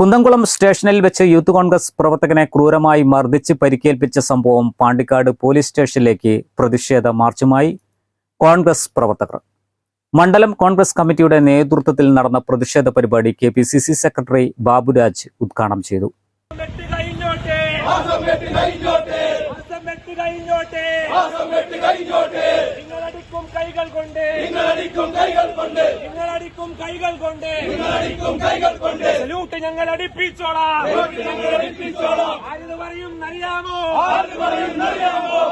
കുന്നംകുളം സ്റ്റേഷനിൽ വെച്ച് യൂത്ത് കോൺഗ്രസ് പ്രവർത്തകനെ ക്രൂരമായി മർദ്ദിച്ച് പരിക്കേൽപ്പിച്ച സംഭവം പാണ്ടിക്കാട് പോലീസ് സ്റ്റേഷനിലേക്ക് പ്രതിഷേധ മാർച്ചുമായി കോൺഗ്രസ് പ്രവർത്തകർ. മണ്ഡലം കോൺഗ്രസ് കമ്മിറ്റിയുടെ നേതൃത്വത്തിൽ നടന്ന പ്രതിഷേധ പരിപാടി K P C C secretary Baburaj ഉദ്ഘാടനം ചെയ്തു. കഴിഞ്ഞോട്ടെ മാസം വെട്ടി കഴിഞ്ഞോട്ടെ കൈകൾ കൊണ്ട്. നിങ്ങളടിക്കും കൈകൾ കൊണ്ട്. നിങ്ങൾ അടിക്കും കൈകൾ കൊണ്ട്. സല്യൂട്ട് ഞങ്ങൾ അടിപ്പിച്ചോളാം. ഞങ്ങൾ അടിപ്പിച്ചോളാം. ആരെന്ന് പറയും അറിയാമോ ആരെന്ന് പറയും അറിയാമോ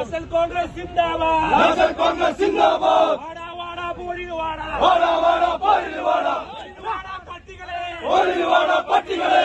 അസൽ കോൺഗ്രസ് സിന്ദാബാദ് അസൽ കോൺഗ്രസ് സിന്ദാബാദ് വാടാ വാടാ പോരിന് വാടാ. വാടാ വാടാ പോരിന് വാടാ. വാടാ പട്ടികളെ. പോരിന് വാടാ പട്ടികളെ.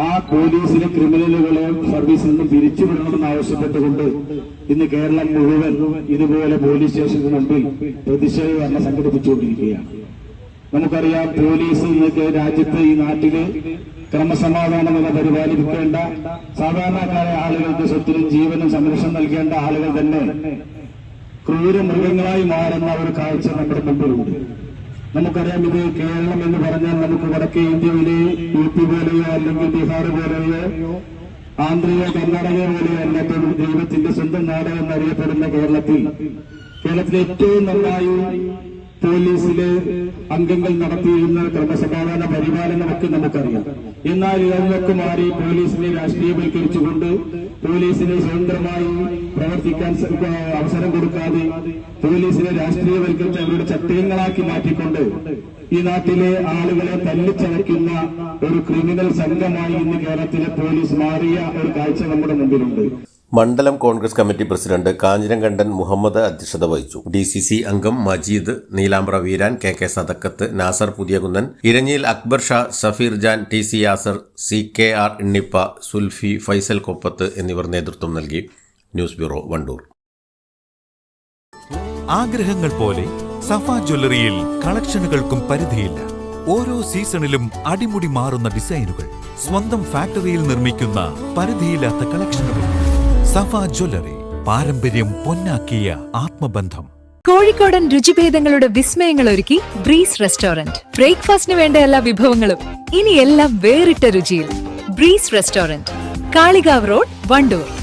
ആ പോലീസിലെ ക്രിമിനലുകളെ സർവീസിൽ നിന്ന് പിരിച്ചുവിടണമെന്ന് ആവശ്യപ്പെട്ടുകൊണ്ട് ഇന്ന് കേരളം മുഴുവൻ ഇതുപോലെ പോലീസ് സ്റ്റേഷന് മുമ്പിൽ പ്രതിഷേധ ധർണ സംഘടിപ്പിച്ചുകൊണ്ടിരിക്കുകയാണ്. നമുക്കറിയാം പോലീസ് ഇന്നത്തെ രാജ്യത്ത് ഈ നാട്ടിൽ ക്രമസമാധാനം എന്ന പരിപാലിക്കേണ്ട സാധാരണക്കാരായ ആളുകൾക്ക് സ്വത്തിനും ജീവനും സംരക്ഷണം നൽകേണ്ട ആളുകൾ തന്നെ ക്രൂര മൃഗങ്ങളായി മാറുന്ന ഒരു കാഴ്ച നമ്മുടെ മുമ്പിലുണ്ട്. നമുക്കറിയാം ഇത് കേരളം എന്ന് പറഞ്ഞാൽ നമുക്ക് വടക്കേ ഇന്ത്യയിലെ യു പി പോലെയോ അല്ലെങ്കിൽ ബീഹാർ പോലെയോ ആന്ധ്രയോ കർണാടകയോ പോലെയോ അല്ലാത്ത ദൈവത്തിന്റെ സ്വന്തം നാട് എന്നറിയപ്പെടുന്ന കേരളത്തിൽ. കേരളത്തിലെ ഏറ്റവും നന്നായി പോലീസിലെ അംഗങ്ങൾ നടത്തിയിരുന്ന ക്രമസമാധാന പരിപാലനമൊക്കെ നമുക്കറിയാം. എന്നാൽ ഇതൊക്കെ മാറി പോലീസിനെ രാഷ്ട്രീയവൽക്കരിച്ചുകൊണ്ട് പോലീസിനെ സ്വതന്ത്രമായി പ്രവർത്തിക്കാൻ അവസരം കൊടുക്കാതെ പോലീസിനെ രാഷ്ട്രീയവൽക്കരിച്ച് അവരുടെ ചട്ടയങ്ങളാക്കി മാറ്റിക്കൊണ്ട് ഈ നാട്ടിലെ ആളുകളെ തല്ലിച്ചതയ്ക്കുന്ന ഒരു ക്രിമിനൽ സംഘമായി ഇന്ന് കേരളത്തിലെ പോലീസ് മാറിയ ഒരു കാഴ്ച നമ്മുടെ മുമ്പിലുണ്ട്. മണ്ഡലം കോൺഗ്രസ് കമ്മിറ്റി പ്രസിഡന്റ് കാഞ്ഞിരംകണ്ഠൻ മുഹമ്മദ് അധ്യക്ഷത വഹിച്ചു. ഡി സി സി അംഗം Majeed Neelambra Veeran K K Sadakkath Nasar Puthiyakunnan Iranjiyil Akbar Shah Safeer Jan T C Yasar C K R Innippa Sulfi Faisal Koppath എന്നിവർ നേതൃത്വം നൽകി. News bureau Wandoor. ആഗ്രഹങ്ങൾ പോലെ സഫ ജ്വല്ലറിയിൽ കളക്ഷനുകൾക്കും പരിധിയില്ല. ഓരോ സീസണിലും അടിമുടി മാറുന്ന ഡിസൈനുകൾ സ്വന്തം ഫാക്ടറിയിൽ നിർമ്മിക്കുന്ന പരിധിയില്ലാത്ത കളക്ഷനുകൾ. സഫ ജ്വല്ലറി പാരമ്പര്യം പൊന്നാക്കിയ ആത്മബന്ധം. കോഴിക്കോടൻ രുചിഭേദങ്ങളുടെ വിസ്മയങ്ങൾ ഒരുക്കി ബ്രീസ് റെസ്റ്റോറന്റ് ബ്രേക്ക്ഫാസ്റ്റിന് വേണ്ട എല്ലാ വിഭവങ്ങളും ഇനി എല്ലാം വേറിട്ട രുചിയിൽ. Breeze restaurant Kalikavu road Wandoor.